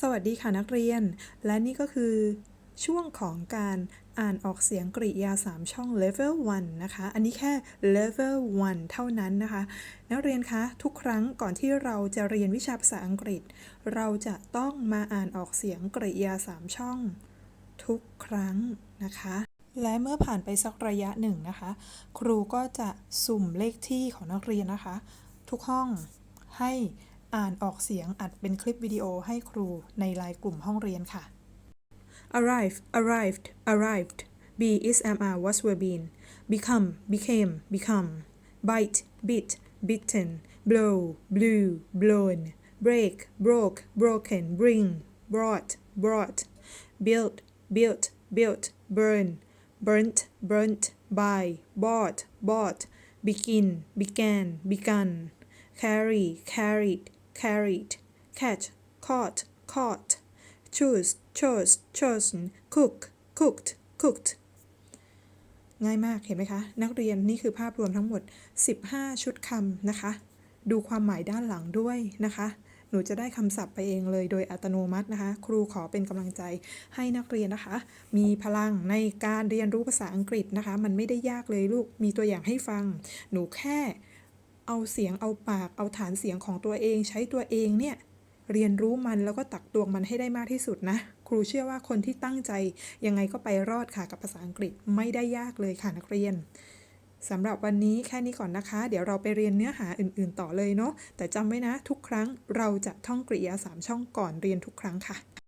สวัสดีค่ะนักเรียน และนี่ก็คือ ช่วงของการอ่านออกเสียงกริยา 3 ช่อง level 1 นะคะ อันนี้แค่ level 1 เท่านั้นนะคะ นักเรียนคะ ทุกครั้งก่อนที่เราจะเรียนวิชาภาษาอังกฤษ เราจะต้องมาอ่านออกเสียงกริยา 3 ช่อง ทุกครั้งนะคะ และเมื่อผ่านไปสักระยะหนึ่งนะคะ ครูก็จะสุ่มเลขที่ของนักเรียนนะคะ ทุกห้องให้ อ่านออกเสียงอัดเป็นคลิปวิดีโอให้ครูในไลน์กลุ่มห้องเรียนค่ะ arrive arrived arrived be is am are was were been become became become bite bit bitten blow blew blown break broke broken bring brought brought build built built burn burnt burnt buy bought bought begin began begun carry carried carried catch caught caught choose chose chosen cook cooked cooked ง่ายมากเห็นไหมคะ นักเรียนนี่คือภาพรวมทั้งหมด 15 ชุดคำนะคะ ดูความหมายด้านหลังด้วยนะคะ หนูจะได้คำศัพท์ไปเองเลยโดยอัตโนมัตินะคะ ครูขอเป็นกำลังใจให้นักเรียนนะคะ มีพลังในการเรียนรู้ภาษาอังกฤษนะคะ มันไม่ได้ยากเลยลูกมีตัวอย่างให้ฟัง หนูแค่ เอาเสียงเอาปากเอาฐานเสียงของตัวเองใช้ตัวเองเนี่ยเรียนรู้มันแล้วก็ตักตวงมันให้ได้มากที่สุดนะ ครูเชื่อว่าคนที่ตั้งใจยังไงก็ไปรอดค่ะกับภาษาอังกฤษไม่ได้ยากเลยค่ะนักเรียนสำหรับวันนี้แค่นี้ก่อนนะคะ เดี๋ยวเราไปเรียนเนื้อหาอื่น ๆ ต่อเลยเนาะแต่จำไว้นะ ทุกครั้งเราจะท่องกริยาสามช่องก่อนเรียนทุกครั้งค่ะ